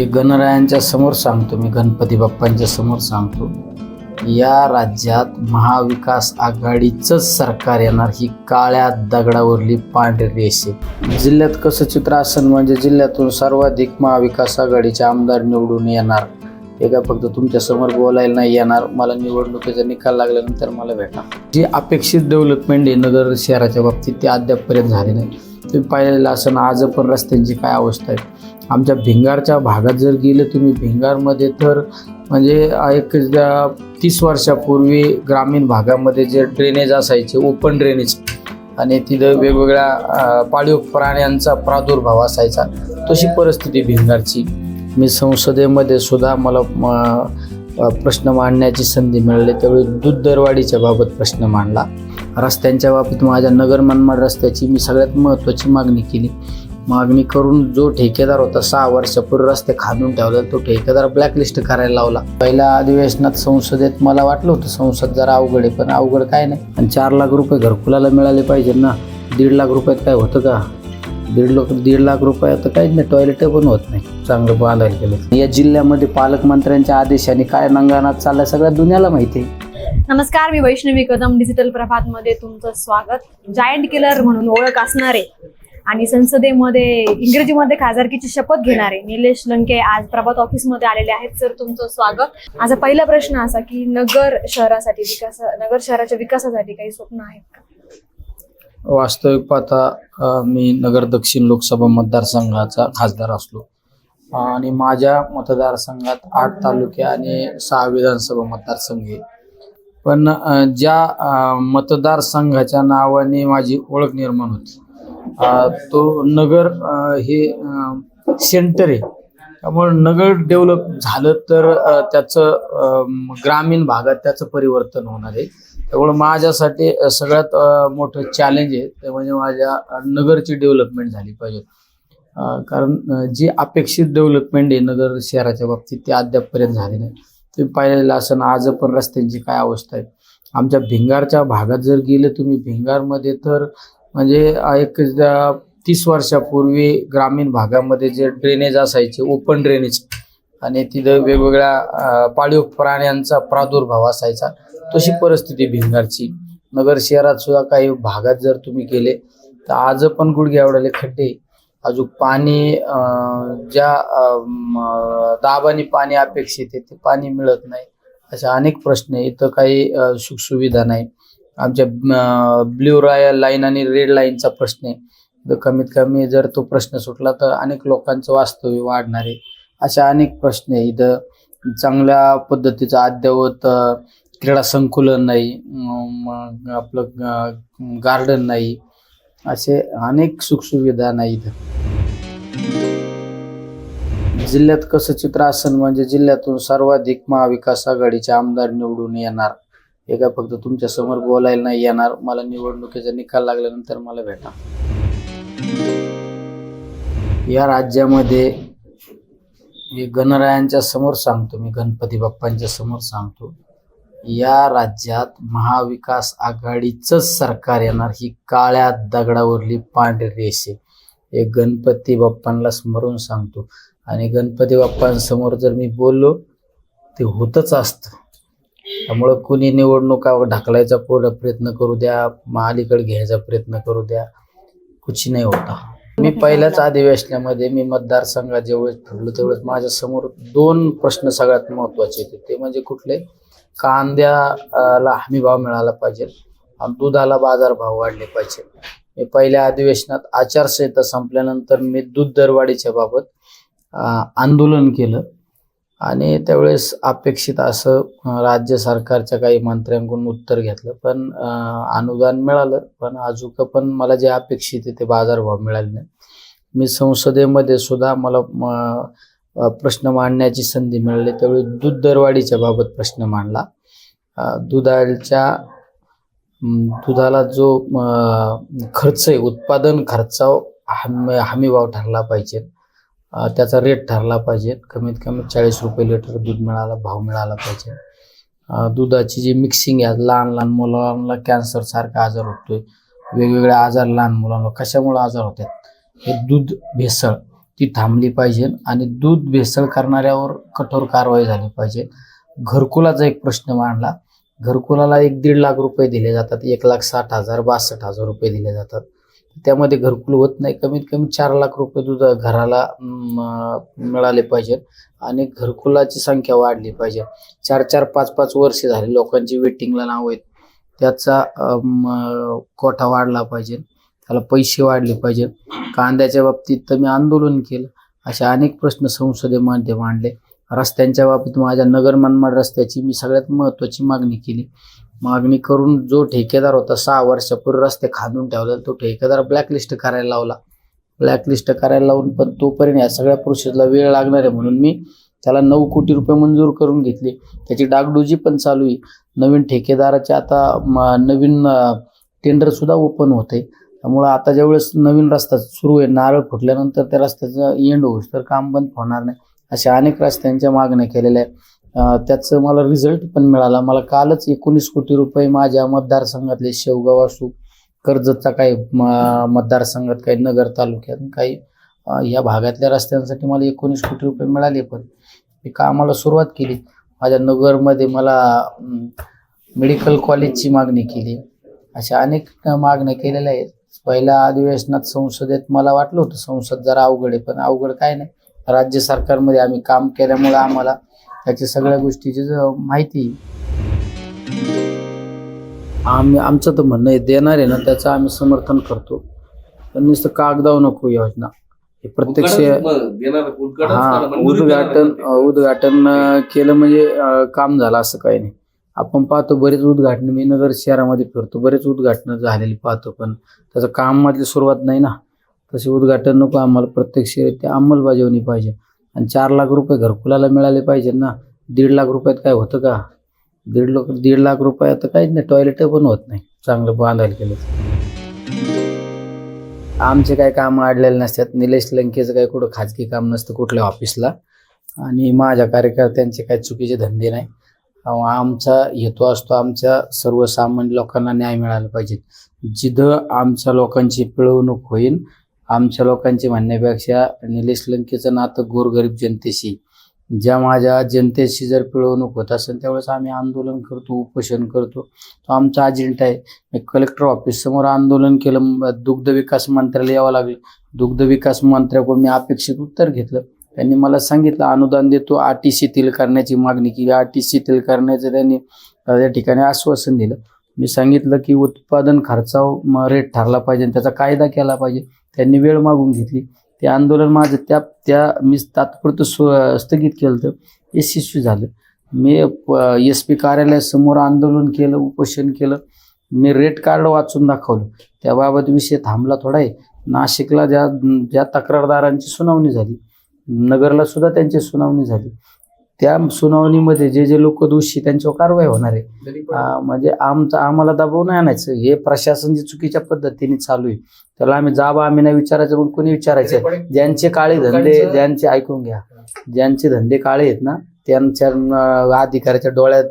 हे गणरायांच्या समोर सांगतो मी गणपती बाप्पांच्या समोर सांगतो या राज्यात महाविकास आघाडीचंच सरकार येणार ही काळ्या दगडावरली पांढरी रेष आहे. जिल्ह्यात कसं चित्र असेल म्हणजे जिल्ह्यातून सर्वाधिक महाविकास आघाडीचे आमदार निवडून येणार. हे काय फक्त तुमच्यासमोर बोलायला नाही येणार मला निवडणुकीचा निकाल लागल्यानंतर मला भेटा. जी अपेक्षित डेव्हलपमेंट आहे नगर शहराच्या बाबतीत ती अद्यापपर्यंत झाली नाही. तुम्ही पाहिलेलं असं आज पण रस्त्यांची काय अवस्था आहे. आमच्या भिंगारच्या भागात जर गेलं तुम्ही भिंगारमध्ये तर म्हणजे एक तीस वर्षापूर्वी ग्रामीण भागामध्ये जे ड्रेनेज असायचे ओपन ड्रेनेज आणि तिथं वेगवेगळ्या पाळीव प्राण्यांचा प्रादुर्भाव असायचा. तशी परिस्थिती भिंगारची. मी संसदेमध्ये सुद्धा मला म, प्रश्न मांडण्याची संधी मिळाली. त्यावेळी दूध दरवाढीच्या बाबत प्रश्न मांडला. रस्त्यांच्या बाबतीत माझ्या नगर मनमाड रस्त्याची मी सगळ्यात महत्त्वाची मागणी केली. मागणी करून जो ठेकेदार होता सहा वर्षापूर्वी रस्ते खांदून ठेवला तो ठेकेदार ब्लॅकलिस्ट करायला लावला. पहिल्या अधिवेशनात संसदेत मला वाटलं होतं संसद जरा अवघड आहे पण अवघड काय नाही. आणि चार लाख रुपये घरकुलाला मिळाले पाहिजे ना. दीड लाख रुपयात काय होतं का? दीड लाख दीड लाख रुपयात तर काहीच नाही टॉयलेट पण होत नाही. चांगलं बांधायला गेलं. या जिल्ह्यामध्ये पालकमंत्र्यांच्या आदेशाने काय नंगानात चाललंय सगळ्या दुनियाला माहिती आहे. नमस्कार मी वैष्णवी कदम डिजिटल प्रभात मध्ये तुमचं स्वागत. जायंट किलर म्हणून ओळख असणारे आणि संसदेमध्ये इंग्रजीमध्ये खासदारकीची शपथ घेणारे निलेश लंके आज प्रभात ऑफिसमध्ये आलेले आहेत. सर तुमचं स्वागत. माझा पहिला प्रश्न असा की नगर शहरासाठी विकास नगर शहराच्या विकासासाठी काही स्वप्न आहेत का? वास्तविक पाहता मी नगर दक्षिण लोकसभा मतदारसंघाचा खासदार असलो. आणि माझ्या मतदारसंघात आठ तालुके आणि सहा विधानसभा मतदारसंघ आहे पण ज्या मतदारसंघाच्या नावाने माझी ओळख निर्माण होती. तो नगर हे सेंटर आहे. त्यामुळे नगर डेव्हलप झालं तर त्याचं ग्रामीण भागात त्याचं परिवर्तन होणार आहे. त्यामुळे माझ्यासाठी सगळ्यात मोठं चॅलेंज आहे. ते म्हणजे माझ्या नगरची डेव्हलपमेंट झाली पाहिजे. कारण जी अपेक्षित डेव्हलपमेंट आहे नगर शहराच्या बाबतीत ती अद्यापपर्यंत झाली नाही. तुम्ही पाहिलेलं असं आज पण रस्त्यांची काय अवस्था आहे. आमच्या भिंगारच्या भागात जर गेले तुम्ही भिंगारमध्ये तर म्हणजे एक तीस वर्षापूर्वी ग्रामीण भागामध्ये जे ड्रेनेज असायचे ओपन ड्रेनेज आणि तिथं वेगवेगळ्या पाळीव प्राण्यांचा प्रादुर्भाव असायचा तशी परिस्थिती भिंगारची. नगर शहरात सुद्धा काही भागात जर तुम्ही गेले तर आज पण गुडघे आवडले खड्डे अजून पाणी ज्या दाबाने पाणी अपेक्षित आहे ते पाणी मिळत नाही. असे अनेक प्रश्न आहे. इथं काही सुखसुविधा नाही. आमच्या ब्ल्यू राय लाईन आणि रेड लाईनचा प्रश्न आहे. कमीत कमी जर तो प्रश्न सुटला तर अनेक लोकांचं वास्तव्य वाढणार आहे. अशा अनेक प्रश्न आहे. इथं चांगल्या पद्धतीचं अद्ययावत क्रीडा संकुलन नाही. मग आपलं गार्डन नाही. असे अनेक सुखसुविधा नाही इथं. जिल्ह्यात कसं चित्र असेल म्हणजे जिल्ह्यातून सर्वाधिक महाविकास आघाडीचे आमदार निवडून येणार. हे काय फक्त तुमच्यासमोर बोलायला नाही येणार. मला निवडणुकीचा निकाल लागल्यानंतर मला भेटा. या राज्यामध्ये मी गणरायांच्या समोर सांगतो मी गणपती बाप्पांच्या समोर सांगतो. या राज्यात महाविकास आघाडीचंच सरकार येणार ही काळ्या दगडावरली पांढरी रेष. आहे हे गणपती बाप्पांना स्मरून सांगतो. आणि गणपती बाप्पांसमोर जर मी बोललो ते होतच असतं. त्यामुळं कुणी निवडणुका ढकलायचा पुढं प्रयत्न करू द्या महालीकडे घ्यायचा प्रयत्न करू द्या कुछ नाही होता. मी पहिल्याच अधिवेशनामध्ये मी मतदारसंघात जेवढेच फिरलो तेवढेच माझ्यासमोर दोन प्रश्न सगळ्यात महत्त्वाचे होते. ते म्हणजे कुठले? कांद्याला हमी भाव मिळाला पाहिजे आणि दुधाला बाजारभाव वाढले पाहिजे. मी पहिल्या अधिवेशनात आचारसंहिता संपल्यानंतर मी दूध दरवाढीच्या बाबत आंदोलन केलं. आणि त्यावेळेस अपेक्षित असं राज्य सरकारच्या काही मंत्र्यांकडून उत्तर घेतलं. पण अनुदान मिळालं. पण अजून पण मला जे अपेक्षित आहे ते बाजारभाव मिळाले नाही. मी संसदेमध्ये सुद्धा मला प्रश्न मांडण्याची संधी मिळाली. त्यावेळी दूध दरवाढीच्या बाबत प्रश्न मांडला. दुधाच्या दुधाला जो खर्च आहे उत्पादन खर्चाव हमी हमीभाव ठरला पाहिजे. त्याचा रेट ठरला पाहिजे. कमीत कमी चाळीस रुपये लिटर दूध मिळाला भाव मिळाला पाहिजे. दुधाची जी मिक्सिंग आहे लहान लहान मुलांना कॅन्सर सारखा आजार होतोय. वेगवेगळे आजार लहान मुलांना कशामुळे आजार होतात? हे दूध भेसळ. ती थांबली पाहिजे आणि दूध भेसळ करणाऱ्यावर कठोर कारवाई झाली पाहिजे. घरकुलाचा एक प्रश्न मांडला. घरकुलाला एक दीड लाख रुपये दिले जातात एक लाख साठ हजार बासष्ट हजार रुपये दिले जातात. त्यामध्ये घरकुल होत नाही. कमीत कमी चार लाख रुपये दूध घराला मिळाले पाहिजे आणि घरकुलाची संख्या वाढली पाहिजे. चार चार पाच पाच वर्षे झाली. लोकांची वेटिंगला नाव आहेत. त्याचा कोठा वाढला पाहिजे. त्याला पैसे वाढले पाहिजे. कांद्याच्या बाबतीत तर मी आंदोलन केलं. असे अनेक प्रश्न संसदेमध्ये मांडले. रस्त्यांच्या बाबतीत माझ्या नगर मनमाड रस्त्याची मी सगळ्यात महत्त्वाची मागणी केली. मागणी करून जो ठेकेदार होता सहा वर्षापूर्वी रस्ते खांदून ठेवला तो ठेकेदार ब्लॅकलिस्ट करायला लावला. ब्लॅकलिस्ट करायला लावून पण तोपर्यंत या सगळ्या प्रोसेसला वेळ लागणार आहे म्हणून मी त्याला नऊ कोटी रुपये मंजूर करून घेतले. त्याची डागडुजी पण चालू आहे. नवीन ठेकेदाराचे आता म- नवीन टेंडरसुद्धा ओपन होते त्यामुळं आता ज्यावेळेस नवीन रस्ता सुरू आहे नारळ फुटल्यानंतर त्या रस्त्याचं एंड होऊस तर काम बंद होणार नाही. अशा अनेक रस्त्यांच्या मागण्या केलेल्या आहेत. त्याचं मला रिझल्ट पण मिळाला. मला कालच एकोणीस कोटी रुपये माझ्या मतदारसंघातले शेवगाव असू कर्जतचा काही म- मतदारसंघात काही नगर तालुक्यात काही या भागातल्या रस्त्यांसाठी मला एकोणीस कोटी रुपये मिळाले पण मी कामाला सुरुवात केली. माझ्या नगरमध्ये मला मेडिकल कॉलेजची मागणी केली. अशा अनेक मागण्या केलेल्या आहेत. पहिल्या अधिवेशनात संसदेत मला वाटलं होतं संसद जरा अवघड आहे पण अवघड काय नाही. राज्य सरकारमध्ये आम्ही काम केल्यामुळे आम्हाला त्याच्या सगळ्या गोष्टीची माहिती. आम्ही आमचं तर म्हणणं आहे देणार आहे ना त्याचं आम्ही समर्थन करतो. पण नुसतं कागदाव नको योजना. हे प्रत्यक्ष हा उद्घाटन उद्घाटन केलं म्हणजे अं, काम झालं असं काही नाही. आपण पाहतो बरेच उद्घाटन मी नगर शहरामध्ये फिरतो बरेच उद्घाटनं झालेली पाहतो पण त्याचं काममधली सुरुवात नाही ना. तसे उद्घाटन नको आम्हाला प्रत्यक्ष ते अंमलबजावणी पाहिजे. आणि चार लाख रुपये घरकुलाला मिळाले पाहिजे ना. दीड लाख रुपयात काय होतं का? दीड लाख दीड लाख रुपयात तर काहीच नाही टॉयलेट पण होत नाही. चांगलं बांधायला केलं आमचे काय काम अडलेले नसतात. निलेश लंकेचं काही कुठं खाजगी काम नसतं कुठल्या ऑफिसला आणि माझ्या कार्यकर्त्यांचे काही चुकीचे धंदे नाही. आमचा हेतू असतो आमच्या सर्वसामान्य लोकांना न्याय मिळाला पाहिजे. जिथं आमच्या लोकांची पिळवणूक होईल आमच्या लोकांची म्हणण्यापेक्षा निलेश लंकेचं नातं गोरगरीब जनतेशी. ज्या माझ्या जनतेशी जर पिळवणूक होत असेल त्यावेळेस आम्ही आंदोलन करतो उपोषण करतो. तो आमचा अजेंडा आहे. मी कलेक्टर ऑफिस समोर आंदोलन केलं. दुग्ध विकास मंत्र्याला यावं लागलं. दुग्ध विकास मंत्र्याकडून मी अपेक्षित उत्तर घेतलं. त्यांनी मला सांगितलं अनुदान देतो आर टी शिथिल करण्याची मागणी केली. टी शिथिल करण्याचं त्यांनी त्या ठिकाणी आश्वासन दिलं. मी सांगितलं की उत्पादन खर्चावर रेट ठरला पाहिजे आणि त्याचा कायदा केला पाहिजे. त्यांनी वेळ मागून घेतली. ते आंदोलन माझं त्या त्या मी तात्पुरतं स्व स्थगित केलं तर यशस्वी झालं. मी एस पी कार्यालयासमोर आंदोलन केलं उपोषण केलं. मी रेट कार्ड वाचून दाखवलं. त्याबाबत विषय थांबला थोडा आहे. नाशिकला ज्या ज्या तक्रारदारांची सुनावणी झाली नगरला सुद्धा त्यांची सुनावणी झाली. त्या सुनावणीमध्ये जे जे लोक दोषी त्यांच्यावर कारवाई होणार आहे. म्हणजे आमचं आम्हाला दबाव नाही आणायचं. हे प्रशासन जे चुकीच्या पद्धतीने चालू आहे त्याला आम्ही जाबा आम्ही नाही विचारायचं पण कोणी विचारायचं? ज्यांचे काळे धंदे ज्यांचे ऐकून घ्या. ज्यांचे धंदे काळे आहेत ना त्यांच्या अधिकाऱ्याच्या डोळ्यात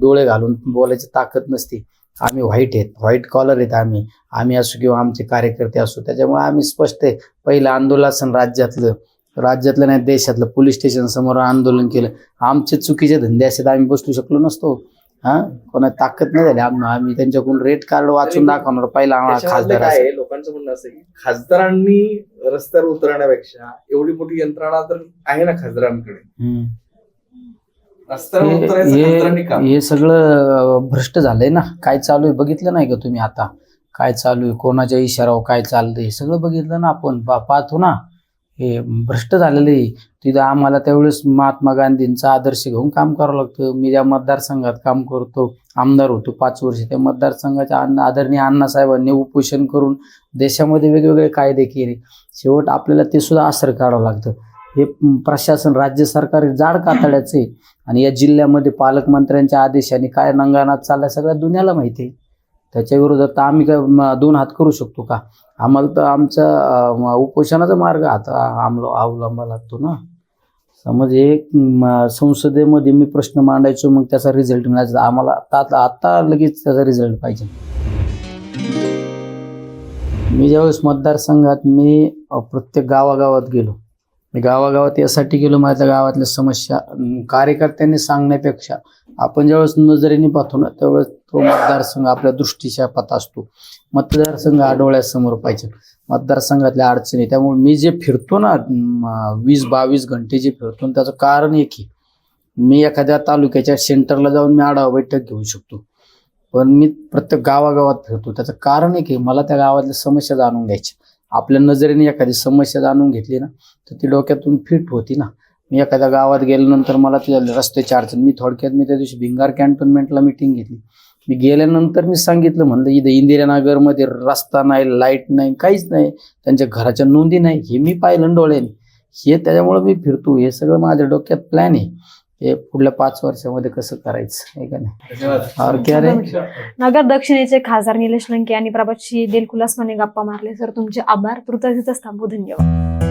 डोळे घालून बोलायची ताकद नसते. आम्ही व्हाईट आहेत. व्हाईट कॉलर आहेत आम्ही. आम्ही असो किंवा आमचे कार्यकर्ते असो. त्याच्यामुळे आम्ही स्पष्ट आहे. पहिलं आंदोलन राज्यातलं राज्यातलं नाही देशातलं पोलीस स्टेशन समोर आंदोलन केलं. आमचे चुकीचे धंदे असतात आम्ही बसू शकलो नसतो. हा? कोणा ताकद नाही झाली. आम- आम्ही त्यांच्याकडून रेट कार्ड वाचून दाखवणार. पहिला आम्हाला खासदार असं. आहे, लोकांचं म्हणणं असं की खासदारांनी रस्त्यावर उतरण्यापेक्षा एवढी मोठी यंत्रणा तर आहे ना खासदारांकडे. हे सगळं भ्रष्ट झालंय ना. काय चालू आहे बघितलं नाही का तुम्ही आता? काय चालू आहे? कोणाच्या इशारावर काय चाललंय? हे सगळं बघितलं ना आपण. पाहतो ना. हे भ्रष्ट झालेलं आहे. तिथं आम्हाला त्यावेळेस महात्मा गांधींचा आदर्श घेऊन काम करावं लागतं. मी ज्या मतदारसंघात काम करतो आमदार होतो पाच वर्ष. त्या मतदारसंघाच्या आदरणीय अण्णासाहेबांनी उपोषण करून देशामध्ये वेगवेगळे कायदे केले. शेवट आपल्याला ते सुद्धा असर काढावं लागतं. हे प्रशासन राज्य सरकार जाड कातड्याचं आहे. आणि या जिल्ह्यामध्ये पालकमंत्र्यांच्या आदेशाने काय नंगानात चालला सगळ्या दुनियाला माहिती आहे. त्याच्या विरोधात तर आम्ही काय दोन हात करू शकतो का? आम्हाला तर आमचा उपोषणाचा मार्ग आता आमलो अवलंबा लागतो ना. समज हे म, संसदेमध्ये मी प्रश्न मांडायचो मग त्याचा रिझल्ट मिळायचा. आम्हाला आता आता लगेच त्याचा रिझल्ट पाहिजे. मी ज्यावेळेस मतदारसंघात मी प्रत्येक गावागावात गेलो. मी गावागावात यासाठी गेलो माझ्या गावातल्या समस्या कार्यकर्त्यांनी सांगण्यापेक्षा आपण ज्यावेळेस नजरेने पाहतो ना त्यावेळेस तो मतदारसंघ आपल्या दृष्टीच्या पत असतो. मतदारसंघ आढोळ्यासमोर पाहिजे मतदारसंघातल्या अडचणी त्यामुळे मी जे फिरतो ना वीस बावीस घंटे जे फिरतो त्याचं कारण एक आहे. मी एखाद्या तालुक्याच्या सेंटरला जाऊन मी आढावा बैठक घेऊ शकतो. पण मी प्रत्येक गावागावात फिरतो. त्याचं कारण एक आहे मला त्या गावातल्या समस्या जाणून घ्यायच्या. आपल्या नजरेने एखादी समस्या जाणून घेतली ना तर ती डोक्यातून फिट होती ना. मी एखाद्या गावात गेल्यानंतर मला त्या रस्त्याची अडचण मी थोडक्यात मी त्या दिवशी भिंगार कॅन्टोन्मेंटला मिटिंग घेतली. मी गेल्यानंतर मी सांगितलं म्हणलं इथं इंदिरानगरमध्ये रस्ता नाही लाइट नाही काहीच नाही. त्यांच्या घराच्या नोंदी नाही हे मी पाहिलं डोळ्याने. हे त्याच्यामुळे मी फिरतो हे सगळं माझ्या डोक्यात प्लॅन आहे. हे पुढल्या पाच वर्षामध्ये कसं करायचं आहे का नाही? नगर दक्षिणेचे खासदार निलेश लंके आणि प्रभातशी दिलखुलासपणे गप्पा मारले. सर तुमचे आभार. तुर्तास थांबू धन्यवाद